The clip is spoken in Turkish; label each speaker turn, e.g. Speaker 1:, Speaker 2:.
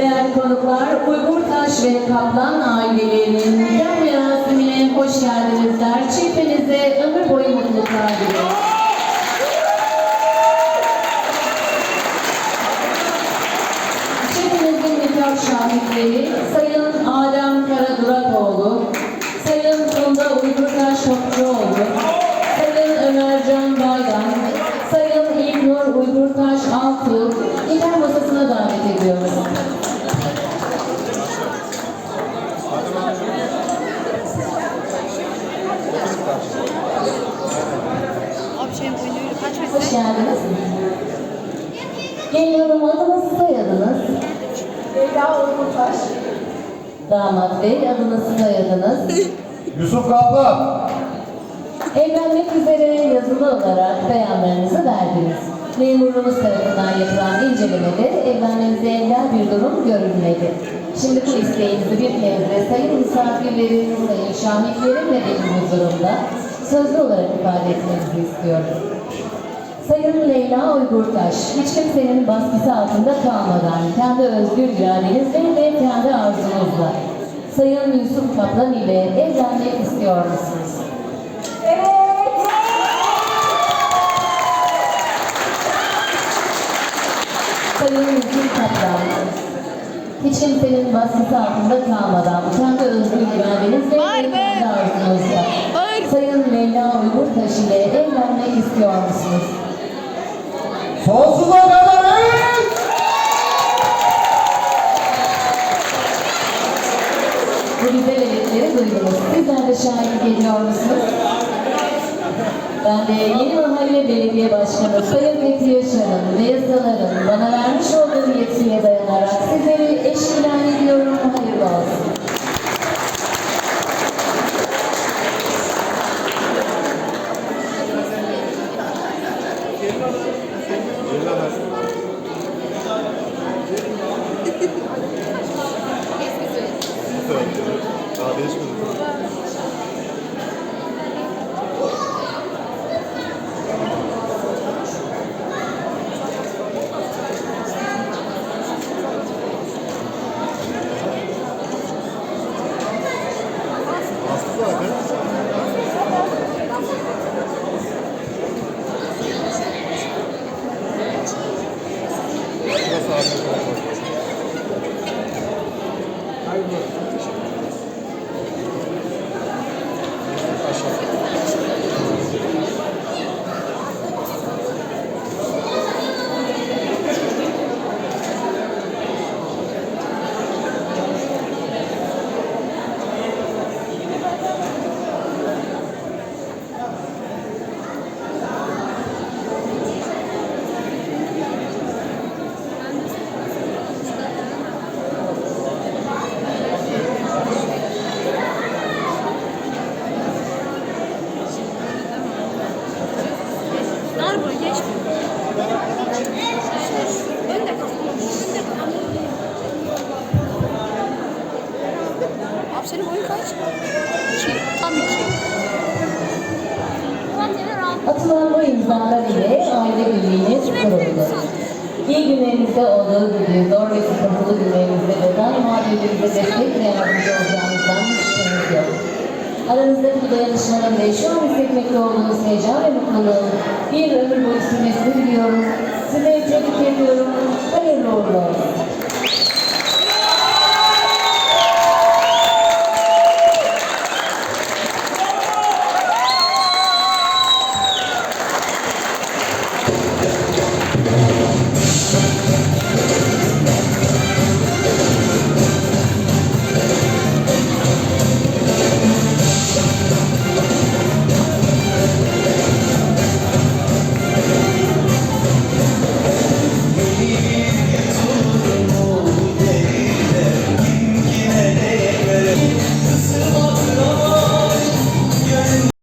Speaker 1: Değerli konuklar, Uygurtaş ve Kaplan ailelerinin nikah merasimine hoş geldinizler. Çiftinize ömür boyu mutluluklar diliyoruz. Çiftimizin nikah şahitleri Hoş geldiniz. Geliyorum adınız soyadınız.
Speaker 2: Leyla Uygurtaş.
Speaker 1: Damat Bey adınız soyadınız.
Speaker 3: Yusuf Kaplan.
Speaker 1: Evlenmek üzere yazılı olarak beyanlarınızı verdiniz. Memurumuz tarafından yapılan incelemede evlenmenize engel bir durum görülmedi. Şimdi bu isteğinizi bir kez de sayın misafirlerin, sayın şahitlerin ve benim huzurumda sözlü olarak ifade etmenizi istiyorum. Sayın Leyla Uygurtaş, hiç kimsenin baskısı altında kalmadan kendi özgür iradenizle ve kendi arzunuzla Sayın Yusuf Kaplan ile evlenmek istiyor musunuz?
Speaker 2: Evet.
Speaker 1: Sayın Yusuf Kaplan, hiç kimsenin baskısı altında kalmadan kendi özgür iradenizle ve kendi arzunuzla! Sayın Leyla Uygurtaş ile evlenmek istiyor musunuz?
Speaker 3: Sonsuza kadar evet.
Speaker 1: Bu güzel evetleri duydunuz. Sizler yeni mahalle belediye başkanı Sayın Fethi Yaşar'ın ve yasaların bana vermiş olduğu yetkiye dayanarak sizleri eş ilan ediyorum. Hayırlı olsun.
Speaker 3: Daha değişmedi. Abi
Speaker 4: senin boyun kaç? İki. Tam iki.
Speaker 1: Atılan bu imzalar ile aile birliğiniz kuruldu. İyi günlerinizde olduğu gibi zor ve sıkıntılı günlerinizde de daima birbirinize destek ve yardımcı olacağınızdan şüpheniz yok. Aranızdaki bu dayanışmanın ve şu an hissetmekte olduğunuz heyecan ve mutluluğun bir ömür boyu sürmesini diliyorum. Size tebrik ediyorum. Hayırlı uğurlu olsun.